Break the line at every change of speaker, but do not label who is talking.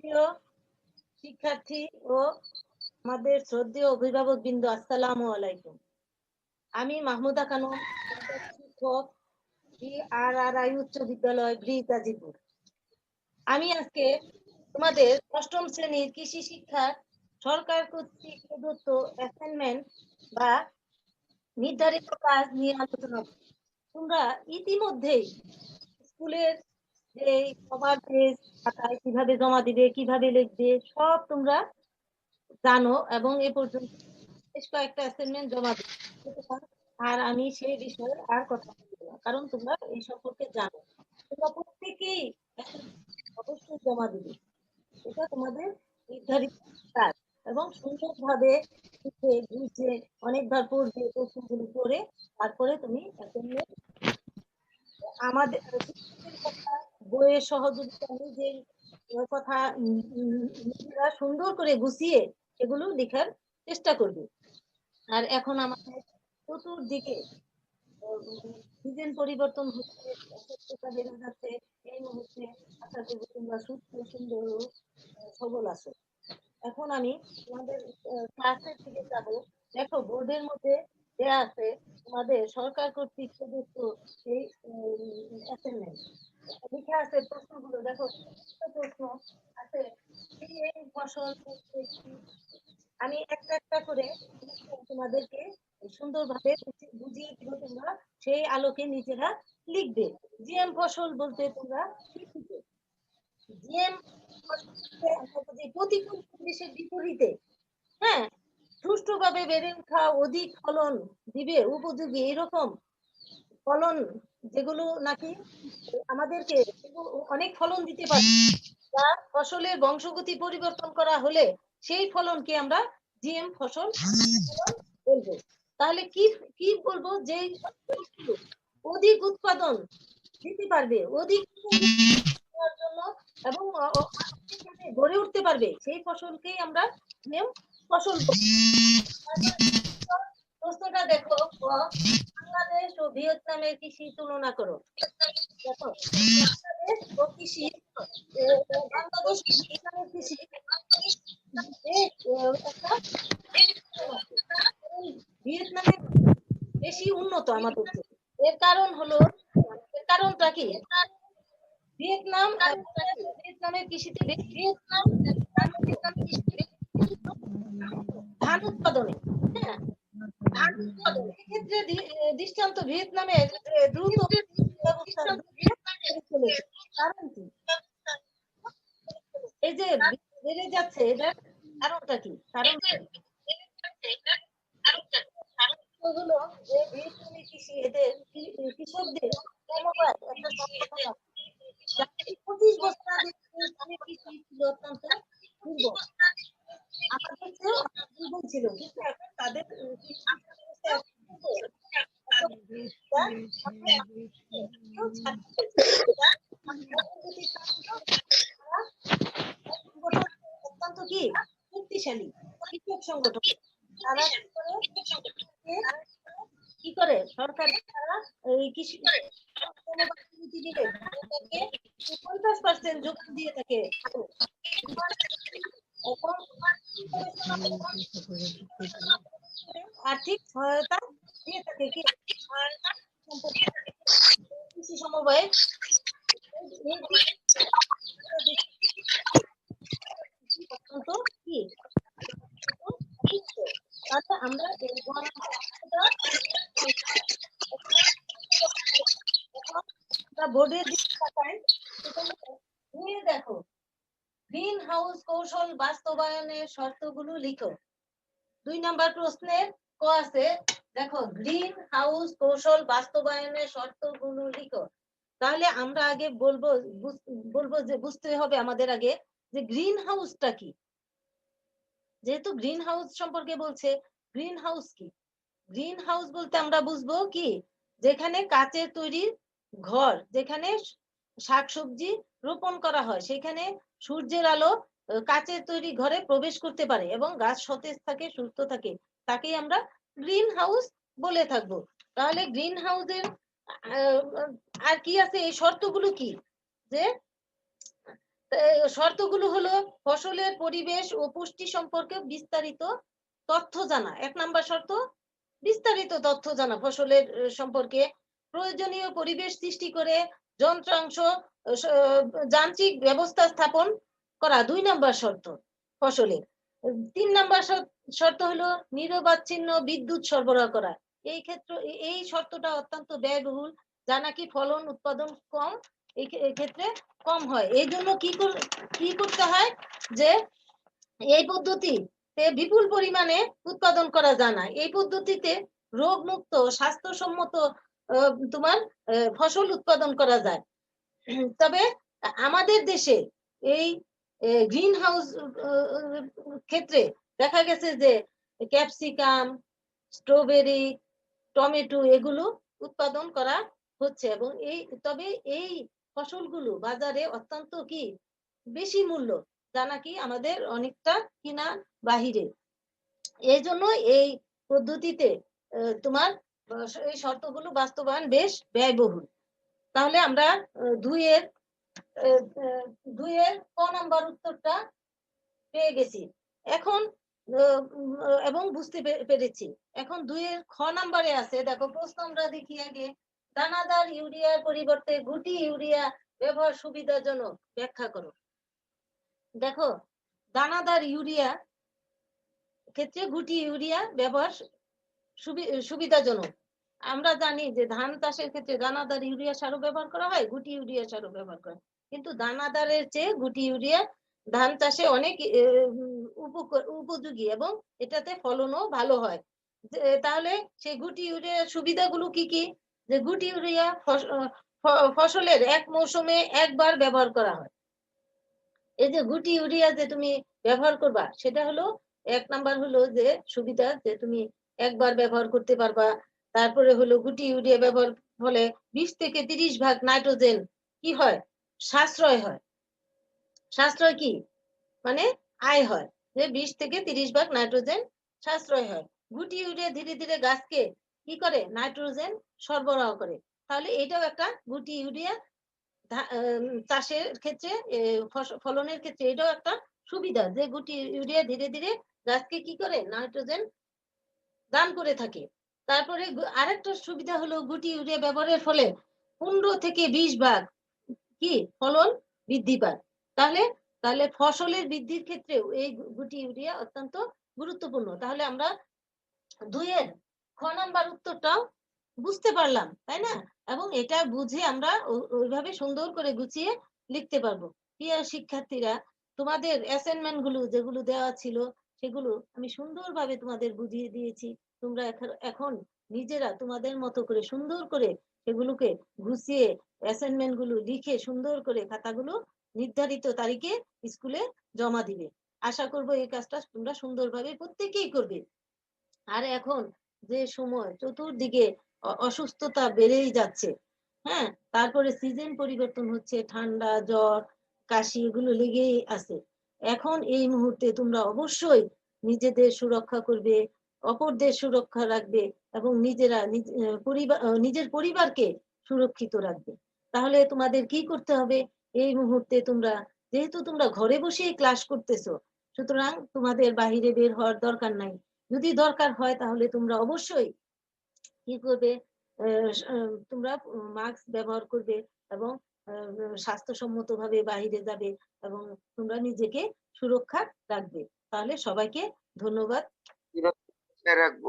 প্রিয় শিক্ষার্থী ও আমাদের শ্রদ্ধেয় অভিভাবক বিন্দু, আসসালামু আলাইকুম আমি মাহমুদা খানম, শিক্ষক আর উচ্চ বিদ্যালয় ব্রি গাজীপুর আমি আজকে তোমাদের অষ্টম শ্রেণির কৃষি শিক্ষার সরকার কর্তৃক প্রদত্ত অ্যাসাইনমেন্ট বা নির্ধারিত কাজ নিয়ে আলোচনা। তোমরা ইতিমধ্যেই স্কুলের যে সবার খাতায় কীভাবে জমা দিবে, কীভাবে লিখবে, সব তোমরা জানো এবং এ পর্যন্ত বেশ কয়েকটা অ্যাসাইনমেন্ট জমা দিবে আর আমি সেই বিষয়ে আর কথা বলব কারণ তোমরা এই সম্পর্কে জানো। তোমরা প্রত্যেকেই অবশ্যই জমা দিবে। এটা তোমাদের নির্ধারিত কাজ এবং সুন্দরভাবে লিখে বুঝে অনেকবার পড়বে, প্রশ্নগুলো করে তারপরে তুমি অ্যাসাইনমেন্ট আমাদের কথা বইয়ের সহযোগিতা নিজের কথা নিজেরা সুন্দর করে গুছিয়ে এগুলো লেখার চেষ্টা করবে। আর এখন আমাদের চতুর্দিকে সিজন পরিবর্তন হচ্ছে যাচ্ছে, এই মুহূর্তে আশা তোমরা সুস্থ, সুন্দর সবল আছো। এখন আমি তোমাদের ক্লাসের দিকে যাব। দেখো, বোর্ডের মধ্যে দেয়া আছে, তোমাদের সরকার কর্তৃক প্রদত্ত সেই অ্যাসাইনমেন্ট লেখা আছে, প্রশ্নগুলো দেখো প্রশ্ন আছে ফসল আমি একটা একটা করে তোমাদেরকে সুন্দরভাবে বুঝি- বুঝিয়ে দিব তোমরা, সেই আলোকে নিজেরা লিখবে। জিএম ফসল বলতে তোমরা প্রতিকূল পরিবেশের বিপরীতে হ্যাঁ সুষ্ঠুভাবে বেড়ে ওঠা অধিক ফলন দিবে, উপযোগী এরকম ফলন যেগুলো নাকি আমাদেরকে অনেক ফলন দিতে পারে যা ফসলের বংশগতি পরিবর্তন করা হলে সেই ফলনকে আমরা জিএম ফসল বলব। তাহলে কি কি বলব যে অধিক উৎপাদন দিতে পারবে, অধিক জন্য এবং গড়ে উঠতে পারবে, সেই ফসলকেই আমরা জিএম ফসল প্রশ্নটা দেখো বাংলাদেশ ও ভিয়েতনামের কৃষি তুলনা করো। ভিয়েতনামের বেশি উন্নত আমাদের এর কারণ হলো, এর কারণটা কি? ভিয়েতনাম ভিয়েতনামের কৃষিতে ভিয়েতনাম ধান উৎপাদনে হ্যাঁ? এক্ষেত্রে দৃষ্টান্ত ভিয়েতনামের দ্রুত। কারণ কি? এই যে বেড়ে যাচ্ছে এটার কারণটা কি? কারণ হলো যে ভিয়েতনামি কৃষি এদের কৃষকদের একটা পঁচিশ বছর আগে কৃষি ছিল অত্যন্ত দুর্বল আমাদের চেয়েও অনেক দুর্বল অত্যন্ত কি শক্তিশালী কৃষক সংগঠন তারা কি করে সরকার তারা এই কৃষি দিলে পঞ্চাশ পার্সেন্ট যোগান দিয়ে থাকে আর্থিক সহায়তা দিয়ে থাকে কি? কৃষি সমবায় আমরা বোর্ডের দিকে তাকাই সেখানে নিয়ে দেখো গ্রিন হাউস কৌশল বাস্তবায়নের শর্তগুলো লিখো। দুই নাম্বার প্রশ্নের ক আছে? দেখো গ্রিন হাউস কৌশল বাস্তবায়নের শর্তগুলো লিখো। তাহলে আমরা আগে বলব বলব যে, বুঝতে হবে আমাদের আগে যে গ্রিন হাউসটা কি। যেহেতু গ্রিন হাউস সম্পর্কে বলছে গ্রিন হাউস কি? গ্রিন হাউস বলতে আমরা বুঝব কি? যেখানে কাচের তৈরি ঘর, যেখানে শাকসবজি রোপণ করা হয়, সেখানে সূর্যের আলো কাচের তৈরি ঘরে প্রবেশ করতে পারে এবং গাছ সতেজ থাকে, সুস্থ থাকে। তাকেই আমরা গ্রিন হাউস বলে থাকব। তাহলে গ্রিন হাউসের আর কি আছে? এই শর্তগুলো কি? যে শর্তগুলো হলো ফসলের পরিবেশ ও পুষ্টি সম্পর্কে বিস্তারিত তথ্য জানা। এক নাম্বার শর্ত, বিস্তারিত তথ্য জানা ফসলের সম্পর্কে। প্রয়োজনীয় পরিবেশ সৃষ্টি করে যন্ত্রাংশ যান্ত্রিক ব্যবস্থা স্থাপন করা দুই নম্বর শর্ত ফসলের তিন নাম্বার শর্ত- হলো নিরবাচ্ছিন্ন বিদ্যুৎ সরবরাহ করা। এই ক্ষেত্রে এই শর্তটা অত্যন্ত ব্যয়বহুল, যা নাকি ফলন, উৎপাদন কম, এই ক্ষে- ক্ষেত্রে কম হয়। এই জন্য কি কি করতে হয় যে এই পদ্ধতিতে বিপুল পরিমাণে উৎপাদন করা যায় না। এই পদ্ধতিতে রোগ মুক্ত স্বাস্থ্যসম্মত তোমার ফসল উৎপাদন করা যায়। তবে আমাদের দেশে এই গ্রিন হাউস ক্ষেত্রে দেখা গেছে যে ক্যাপসিকাম, স্ট্রবেরি, টমেটো এগুলো উৎপাদন করা হচ্ছে এবং এই, তবে এই ফসলগুলো বাজারে অত্যন্ত কি বেশি মূল্য যা নাকি আমাদের অনেকটা কিনা বাহিরে। এই জন্য এই পদ্ধতিতে তোমার এই শর্তগুলো বাস্তবায়ন বেশ ব্যয়বহুল। তাহলে আমরা দুইয়ের দুইয়ের ক নাম্বার উত্তরটা পেয়ে গেছি। এখন এবং বুঝতে পেরেছি। এখন দুইয়ের খ নাম্বারে আছে, দেখো, প্রশ্ন আমরা দেখি আগে। দানাদার ইউরিয়ার পরিবর্তে গুটি ইউরিয়া ব্যবহার সুবিধাজনক, ব্যাখ্যা করো। দেখো, দানাদার ইউরিয়া ক্ষেত্রে গুটি ইউরিয়া ব্যবহার সুবি- সুবিধাজনক। আমরা জানি যে ধান চাষের ক্ষেত্রে দানাদার ইউরিয়া সারও ব্যবহার করা হয়, গুটি ইউরিয়া সারও ব্যবহার করা হয়। কিন্তু দানাদারের চেয়ে গুটি ইউরিয়া ধান চাষে অনেক উপযোগী এবং এটাতে ফলনও ভালো হয়। তাহলে সেই গুটি ইউরিয়ার সুবিধাগুলো কি কি? যে গুটি ইউরিয়া ফসলের এক মৌসুমে একবার ব্যবহার করা হয়। এই যে গুটি ইউরিয়া যে তুমি ব্যবহার করবা, সেটা হলো, এক নাম্বার হলো যে সুবিধা যে তুমি একবার ব্যবহার করতে পারবা তারপরে হলো গুটি ইউরিয়া ব্যবহার ফলে বিশ থেকে তিরিশ ভাগ নাইট্রোজেন কি হয়? সাশ্রয় হয়। সাশ্রয় কি? মানে আয় হয়। যে বিশ থেকে তিরিশ ভাগ নাইট্রোজেন সাশ্রয় হয়। গুটি ইউরিয়া ধীরে ধীরে গাছকে কি করে? নাইট্রোজেন সরবরাহ করে। তাহলে এটাও একটা গুটি ইউরিয়া চাষের ক্ষেত্রে ফলনের ক্ষেত্রে এটাও একটা সুবিধা। যে গুটি ইউরিয়া ধীরে ধীরে গাছকে কি করে? নাইট্রোজেন দান করে থাকে। তারপরে আরেকটা সুবিধা হলো গুটি ইউরিয়া ব্যবহারের ফলে পনেরো থেকে বিশ ভাগ কি ফলন বৃদ্ধি পায়। তাহলে তাহলে ফসলের বৃদ্ধির ক্ষেত্রেও এই গুটি ইউরিয়া অত্যন্ত গুরুত্বপূর্ণ। তাহলে আমরা দুইয়ের খ নাম্বার উত্তরটাও বুঝতে পারলাম, তাই না? এবং এটা বুঝে আমরা ওইভাবে সুন্দর করে গুছিয়ে লিখতে পারব। প্রিয় শিক্ষার্থীরা, তোমাদের অ্যাসাইনমেন্টগুলো যেগুলো দেওয়া ছিল, সেগুলো আমি সুন্দরভাবে তোমাদের বুঝিয়ে দিয়েছি। তোমরা এখন- নিজেরা তোমাদের মতো করে সুন্দর করে সেগুলোকে ঘুষিয়ে অ্যাসাইনমেন্টগুলো লিখে সুন্দর করে খাতাগুলো নির্ধারিত তারিখে স্কুলে জমা দিবে। আশা করব এই কাজটা তোমরা সুন্দরভাবে প্রত্যেকেই করবে। আর এখন যে সময় চতুর্দিকে অসুস্থতা বেড়েই যাচ্ছে হ্যাঁ? তারপরে সিজন পরিবর্তন হচ্ছে, ঠান্ডা, জ্বর, কাশি এগুলো লেগেই আছে। এখন এই মুহূর্তে তোমরা অবশ্যই নিজেদের সুরক্ষা করবে অপরদের সুরক্ষা রাখবে এবং নিজেরা নিজ- পরিবার নিজের পরিবারকে সুরক্ষিত রাখবে। তাহলে তোমাদের কি করতে হবে? এই মুহূর্তে তোমরা, যেহেতু তোমরা ঘরে বসেই ক্লাস করতেছো, সুতরাং তোমাদের বাহিরে বের হওয়ার দরকার নাই। যদি দরকার হয় তাহলে তোমরা অবশ্যই কি করবে? তোমরা মাস্ক ব্যবহার করবে এবং স্বাস্থ্যসম্মত ভাবে বাহিরে যাবে এবং তোমরা নিজেকে সুরক্ষা রাখবে। তাহলে সবাইকে ধন্যবাদ।
রাখব